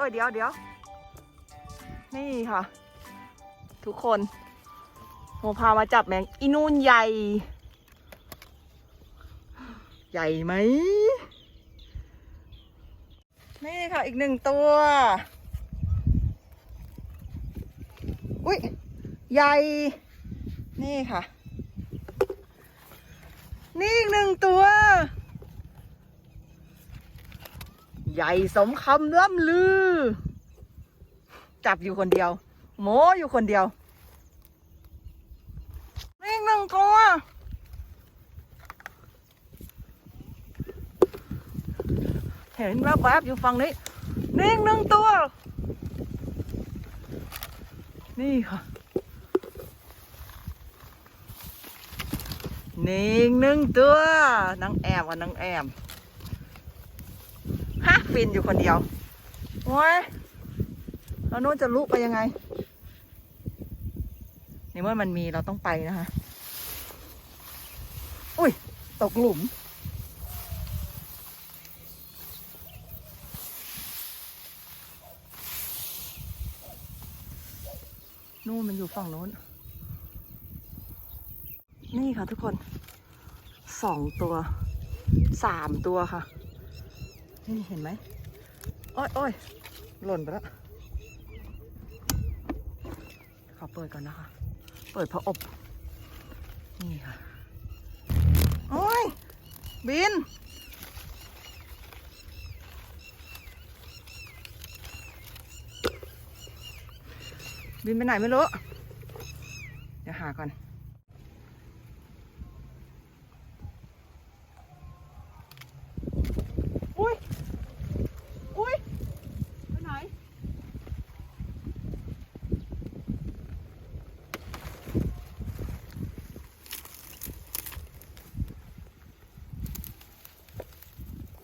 โอ้ยโอ้ยเดี๋ยวเดี๋ยวนี่ค่ะ ทุกคนโมพามาจับแมงอีนูนใหญ่ ใหญ่ไหมนี่ค่ะอีกหนึ่งตัว อุ้ยใหญ่ นี่ค่ะ นี่อีกหนึ่งตัว ใหญ่สมคำล่ำลือ จับอยู่คนเดียว โมอยู่คนเดียวนี่อีกหนึ่งตัวเห็นแวบๆอยู่ฝั่งนี้นี่อีกหนึ่งตัว นี่ค่ะนี่อีกหนึ่งตัวนางแอมกับนางแอม กินอยู่คนเดียวโอ้ยแล้วนู้นจะลุกไปยังไงในเมื่อมันมีเราต้องไปนะคะ อุ้ย ตกหลุม นู่นมันอยู่ฝั่งโน้น นี่ค่ะทุกคน สองตัว สามตัวค่ะ นี่เห็นไหมโอ้ยโอ้ยหล่นไปแล้ว ขอเปิดก่อนนะคะ เปิดพระอบ นี่ค่ะ โอ้ย บิน บินไปไหนไม่รู้ เดี๋ยวหาก่อน อุ้ย อุ้ย ไปไหน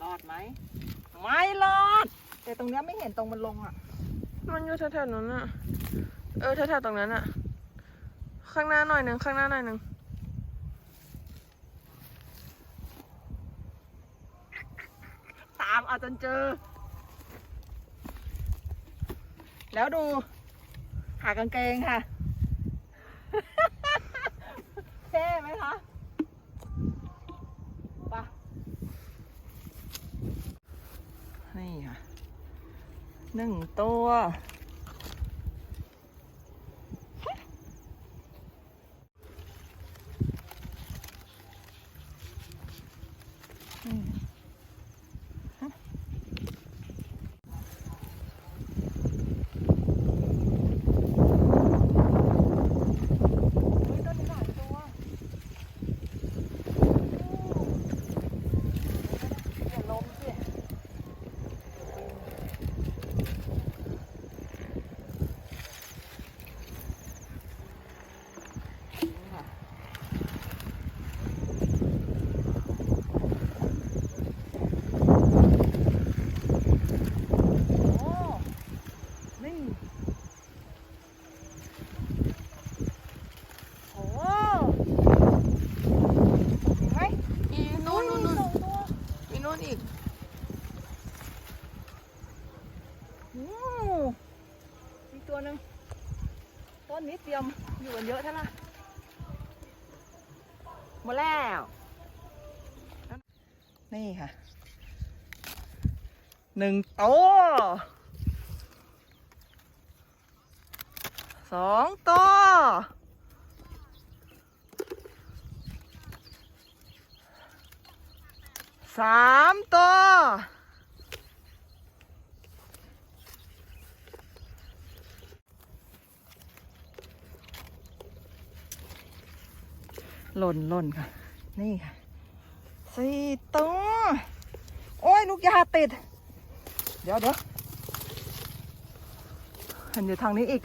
ร อดไหมไม่รอด แต่ตรงเนี้ยไม่เห็นตรงมันลงอะ มันอยู่แถวๆนั้นอะเออแถวๆตรงนั้นอะข้างหน้าหน่อยหนึ่งข้างหน้าหน่อยหนึ่งตามเอาจนเจอ แล้วดู หากางเกงค่ะ เท่ไหมคะไปะ นี่ค่ะหนึ่งตัว อืม เฮ้ยต้นนี้หลายตัวอย่าล้มสินี่ค่ะโอ้นี่ โอ้โหเห็นไหม อีนู่นนู่นนู่น สองตัว อีนู่นอีก โอ้อีก ตัวหนึ่งต้นนี้เตรียมอยู่กันเยอะใช่ไหมหมดแล้ว นี่ค่ะหนึ่งตัวสองตัวสามตัว หล่นหล่นค่ะ นี่ค่ะสี่ตัวโอ้ยลูกยาติด เดี๋ยวเดี๋ยวเห็นอยู่ทางนี้อีก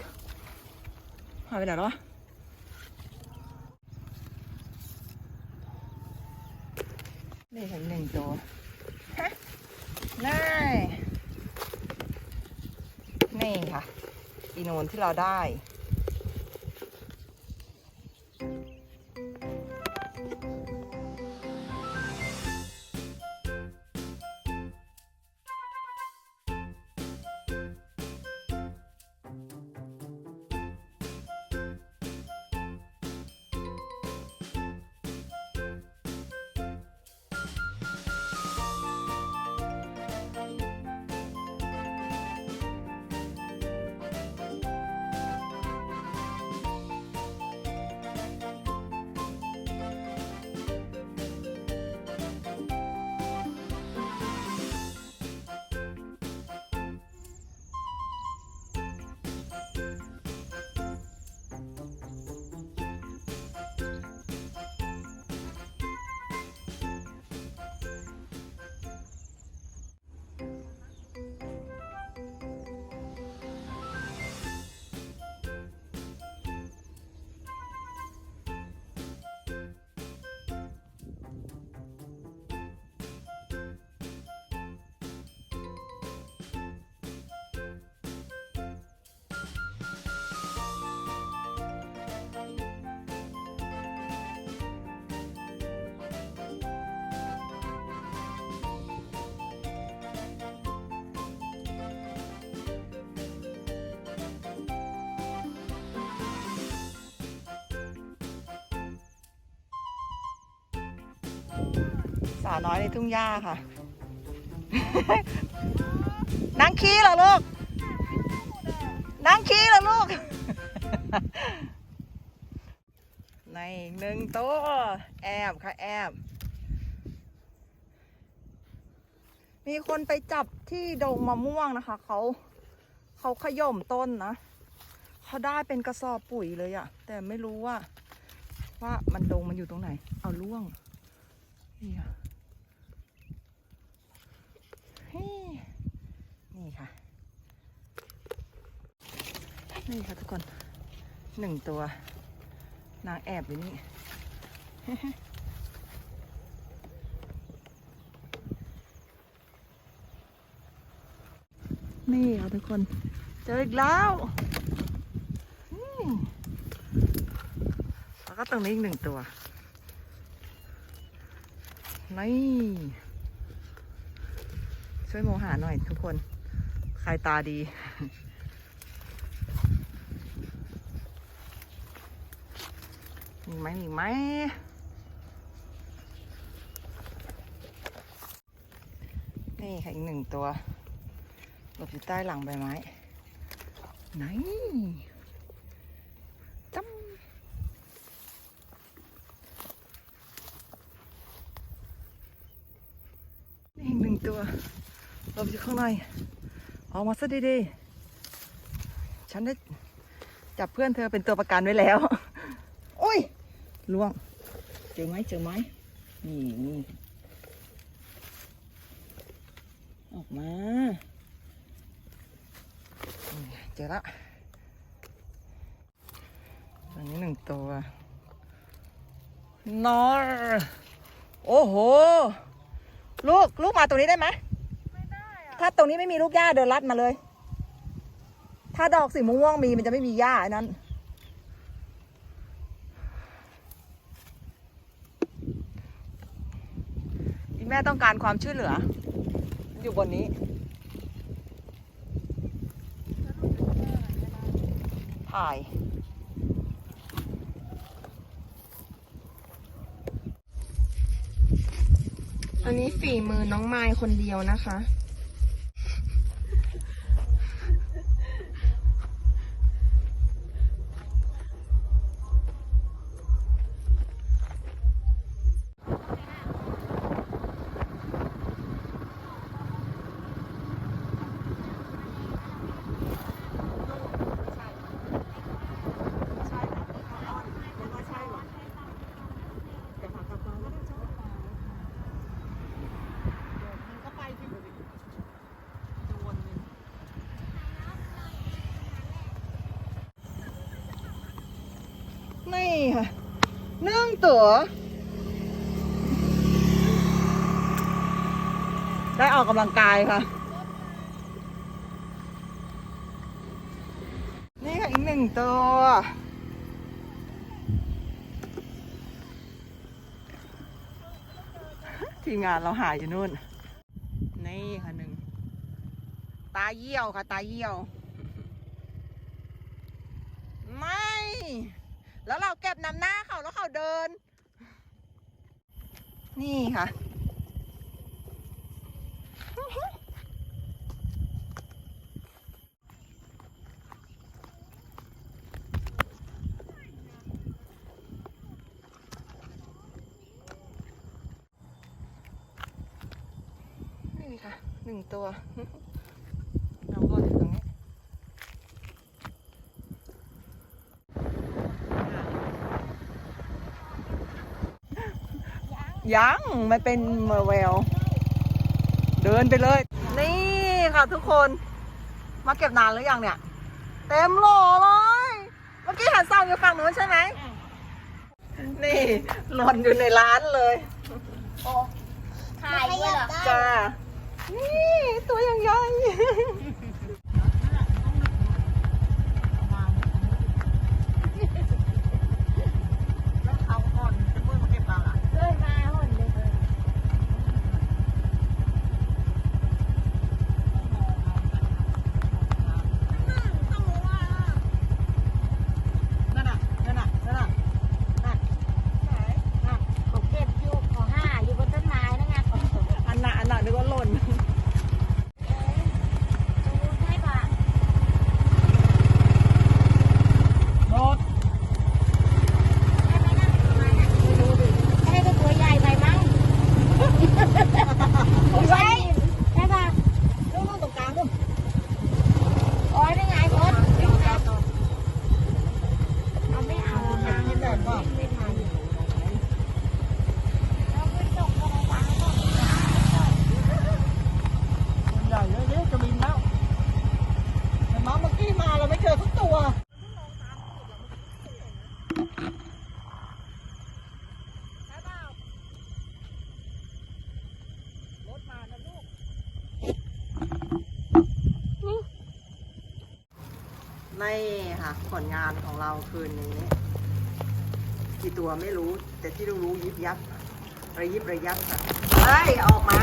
หายไปไหนแล้ววะนี่เห็นหนึ่งตัวฮะนี่นี่ค่ะ อีโนนที่เราได้ สาวน้อยในทุ่งหญ้าค่ะ นั่งขี้เหรอลูก นั่งขี้เหรอลูก ในหนึ่งตัวแอบค่ะแอบ มีคนไปจับที่ดงมะม่วงนะคะเขาเขาขย่มต้นนะเขาได้เป็นกระสอบปุ๋ยเลยอะแต่ไม่รู้ว่าว่ามันดงมันอยู่ตรงไหน เอาล่วงนี่ค่ะ นี่ค่ะ นี่ค่ะทุกคนหนึ่งตัวนางแอบอยู่นี่นี่ค่ะทุกคน เจออีกแล้วแล้วก็ตรงนี้อีกหนึ่งตัว นี่ ช่วยโมหาหน่อยทุกคน ใครตาดี มีไหมมีไหมนี่ค่ะอีกหนึ่งตัวหลบอยู่ใต้หลังใบไม้ ไหนจ้ำนี่อีกหนึ่งตัว หลบอยู่ข้างใน ออกมาซะดีๆ ฉันได้จับเพื่อนเธอเป็นตัวประกันไว้แล้ว โอ้ยล่วง เจอไหมเจอไหมนี่นี่ออกมานี่เจอละตอนนี้หนึ่งตัวนอร์โอ้โห ลูก ลูกมาตรงนี้ได้ไหมไม่ได้อะ ถ้าตรงนี้ไม่มีลูกหญ้าเดินลัดมาเลย ถ้าดอกสีม่วงมีมันจะไม่มีหญ้านนั้น อีแม่ต้องการความช่วยเหลือ อยู่บนนี้ ถ่ายอันนี้ฝีมือน้องไม้คนเดียวนะคะ นี่ค่ะหนึ่งตัวได้ออกกำลังกายค่ะ นี่ค่ะอีกหนึ่งตัว ทีมงานเราหาอยู่นู่น นี่ค่ะหนึ่ง ตาเยี่ยวค่ะ ตาเยี่ยว ไม่ แล้วเราเก็บนำหน้าเขาแล้วเขาเดิน นี่ค่ะ นี่ค่ะหนึ่งตัว น้ำรอดอยู่ตรงนี้ ยังมันเป็นเมอร์เวล เดินไปเลย นี่ค่ะทุกคน มาเก็บนานหรือยังเนี่ย เต็มโหลเลย เมื่อกี้หันซองอยู่ฝั่งนู้นใช่ไหม นี่หล่นอยู่ในร้านเลยถ่ายด้วยเหรอ จ้า นี่ ตัวอย่างใหญ่ แล้วเขาอ่อนจะมือมาเก็บปลาล่ะ เดินมาหุ่นเลย นั่นน่ะ นั่นน่ะ นั่นน่ะนั่น เขาเก็บอยู่เขาห้าอยู่บนต้นไม้นั่นไง นี่ค่ะผลงานของเราคืนนี้ กี่ตัวไม่รู้ แต่ที่รู้รู้ยิบยับ ระยิบระยับค่ะเฮ้ย ออกมา